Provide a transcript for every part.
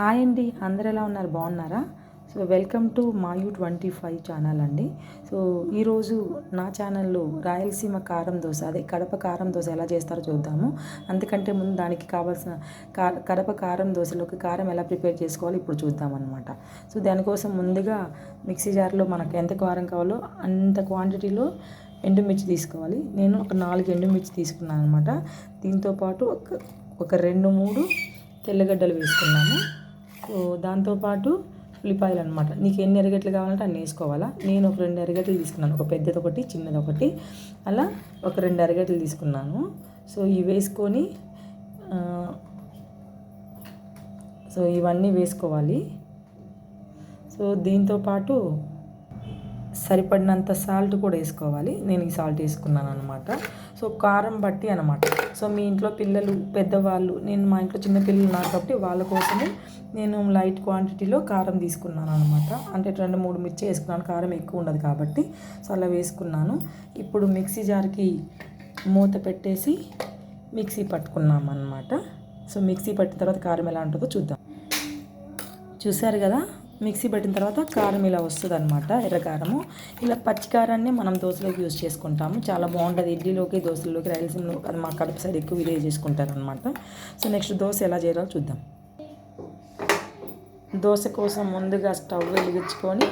Hi అండి అందరు ఎలా ఉన్నారు? బాగున్నారా? సో వెల్కమ్ టు మాయూ ట్వంటీ ఫైవ్ ఛానల్ అండి. సో ఈరోజు నా ఛానల్లో రాయలసీమ కారం దోశ అదే కడప కారం దోశ ఎలా చేస్తారో చూద్దాము. అందుకంటే ముందు దానికి కావాల్సిన కా కడప కారం దోశలోకి కారం ఎలా ప్రిపేర్ చేసుకోవాలి ఇప్పుడు చూద్దాం అనమాట సో దానికోసం ముందుగా మిక్సీ జార్లో మనకు ఎంత కారం కావాలో అంత క్వాంటిటీలో ఎండుమిర్చి తీసుకోవాలి. నేను ఒక నాలుగు ఎండుమిర్చి తీసుకున్నాను అనమాట దీంతోపాటు ఒక ఒక రెండు మూడు తెల్లగడ్డలు వేసుకున్నాము. దాంతోపాటు ఉల్లిపాయలు అనమాట నీకు ఎన్ని ఎరగట్లు కావాలంటే అన్ని వేసుకోవాలా? నేను ఒక రెండు ఎరగట్లు తీసుకున్నాను. ఒక పెద్దది ఒకటి చిన్నది ఒకటి. అలా ఒక రెండు ఎరగట్లు తీసుకున్నాను. సో ఇవి వేసుకొని సో ఇవన్నీ వేసుకోవాలి. సో దీంతోపాటు సరిపడినంత సాల్ట్ కూడా వేసుకోవాలి. నేను ఈ సాల్ట్ వేసుకున్నాను అనమాట సో కారం బట్టి అనమాట సో మీ ఇంట్లో పిల్లలు పెద్దవాళ్ళు నేను మా ఇంట్లో చిన్న పిల్లలు ఉన్నారు కాబట్టి వాళ్ళ కోసమే నేను లైట్ క్వాంటిటీలో కారం తీసుకున్నాను అనమాట అంటే రెండు మూడు మిర్చి వేసుకున్నాను. కారం ఎక్కువ ఉండదు కాబట్టి సో అలా వేసుకున్నాను. ఇప్పుడు మిక్సీ జార్కి మూత పెట్టేసి మిక్సీ పట్టుకున్నాం అనమాట సో మిక్సీ పట్టిన తర్వాత కారం ఎలా ఉంటుందో చూద్దాం. చూసారు కదా? మిక్సీ పెట్టిన తర్వాత కారం ఇలా వస్తుంది అనమాట ఎర్రకారము. ఇలా పచ్చికారాన్ని మనం దోశలోకి యూజ్ చేసుకుంటాము. చాలా బాగుంటుంది. ఇడ్లీలోకి దోశలోకి రాయలసీమలో అది మా కడప సైడ్ ఎక్కువ ఇదే చేసుకుంటారు అనమాట సో నెక్స్ట్ దోశ ఎలా చేయాలో చూద్దాం. దోశ కోసం ముందుగా స్టవ్ వెలిగించుకొని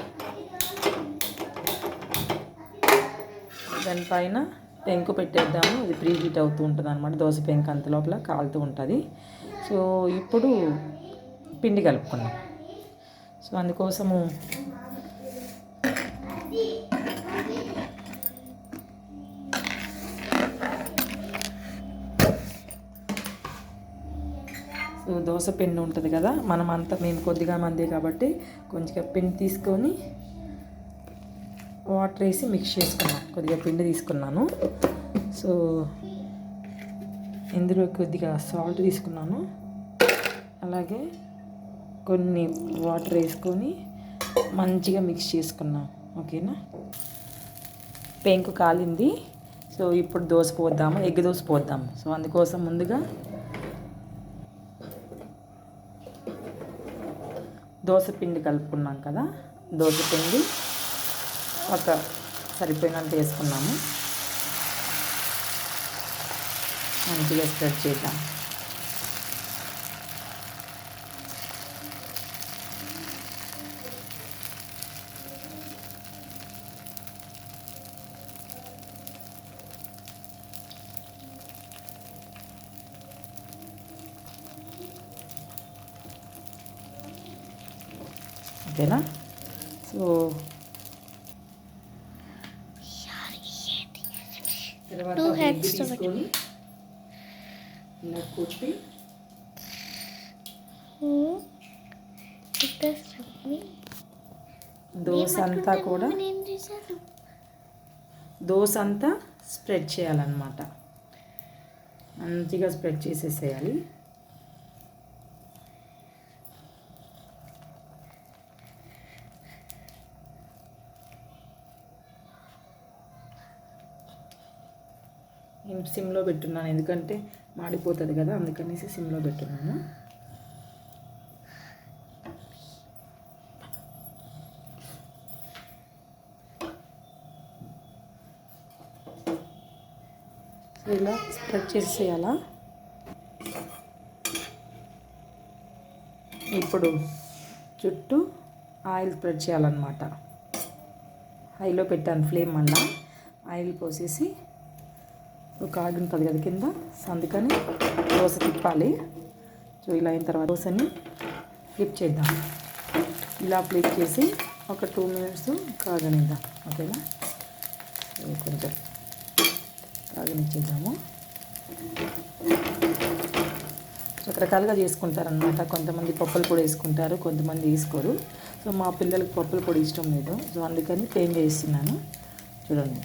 దానిపైన పెంకు పెట్టేద్దాము. ఇది ప్రీ హీట్ అవుతూ ఉంటుంది అనమాట దోశ పెంకు అంత లోపల కాలుతూ ఉంటుంది. సో ఇప్పుడు పిండి కలుపుకున్నాం సో అందుకోసము సో దోశ పిండి ఉంటుంది కదా మనం అంత మేము కొద్దిగా మంది కాబట్టి కొంచెం పిండి తీసుకొని వాటర్ వేసి మిక్స్ చేసుకున్నాం. కొద్దిగా పిండి తీసుకున్నాను. సో ఇందులో కొద్దిగా సాల్ట్ తీసుకున్నాను. అలాగే కొన్ని వాటర్ వేసుకొని మంచిగా మిక్స్ చేసుకున్నాం. ఓకేనా? పెంకు కాలింది. సో ఇప్పుడు దోశ పోద్దాము ఎగ్ దోశ పోద్దాము సో అందుకోసం ముందుగా దోశ పిండి కలుపుకున్నాం కదా. దోశ పిండి ఒక సరిపోయినంత వేసుకున్నాము. మంచిగా స్ప్రెడ్ చేద్దాం. ఓకేనా? సో తర్వాత. తీసుకొని ఇలా దోశ అంతా కూడా దోశ అంతా స్ప్రెడ్ చేయాలన్నమాట. మంచిగా స్ప్రెడ్ చేసేసేయాలి. సిమ్లో పెట్టున్నాను. ఎందుకంటే మాడిపోతుంది కదా అందుకనేసి సిమ్లో పెట్టున్నాను. ఇలా స్ప్రెడ్ చేసేయాలా? ఇప్పుడు చుట్టూ ఆయిల్ స్ప్రెడ్ చేయాలన్నమాట. హైలో పెట్టాను ఫ్లేమ్ మళ్ళా. ఆయిల్ పోసేసి ఒక ఆడు ఉంటుంది కదా కింద. అందుకని దోశ తిప్పాలి. సో ఇలా అయిన తర్వాత దోశని ఫ్లిప్ చేద్దాం. ఇలా ఫ్లిప్ చేసి ఒక టూ మినిట్స్ కాగనిద్దాం. ఓకేనా? కొంచెం కాగనిచ్చేద్దాము. రకరకాలుగా చేసుకుంటారనమాట కొంతమంది పప్పులు పొడి వేసుకుంటారు కొంతమంది వేసుకోరు. సో మా పిల్లలకి పప్పుల పొడి ఇష్టం లేదు. సో అందుకని ప్లేన్ చేస్తున్నాను. చూడండి.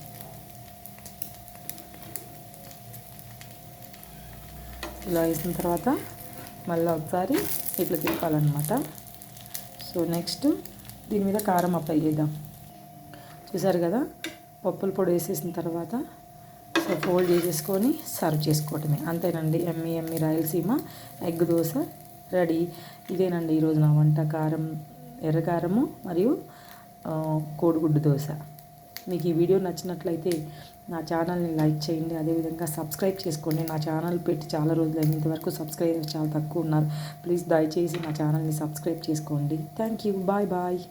ఇలా వేసిన తర్వాత మళ్ళీ ఒకసారి ఇట్లా తిప్పాలన్నమాట. సో నెక్స్ట్ దీని మీద కారం అప్లై చేద్దాం. చూసారు కదా? పప్పుల పొడి వేసేసిన తర్వాత సో ఫోల్డ్ చేసేసుకొని సర్వ్ చేసుకోవటమే. అంతేనండి ఎమ్మి ఎమ్మి రాయలసీమ ఎగ్ దోశ రెడీ. ఇదేనండి ఈరోజు నా వంట కారం ఎర్రకారము మరియు కోడిగుడ్డు దోశ. మీకు ఈ వీడియో నచ్చినట్లయితే నా ఛానల్ని లైక్ చేయండి అదేవిధంగా సబ్స్క్రైబ్ చేసుకోండి. నా ఛానల్ పెట్టి చాలా రోజులైంది ఇంతవరకు సబ్స్క్రైబర్స్ చాలా తక్కువ ఉన్నారు. ప్లీజ్ దయచేసి నా ఛానల్ని సబ్స్క్రైబ్ చేసుకోండి. Thank you bye bye.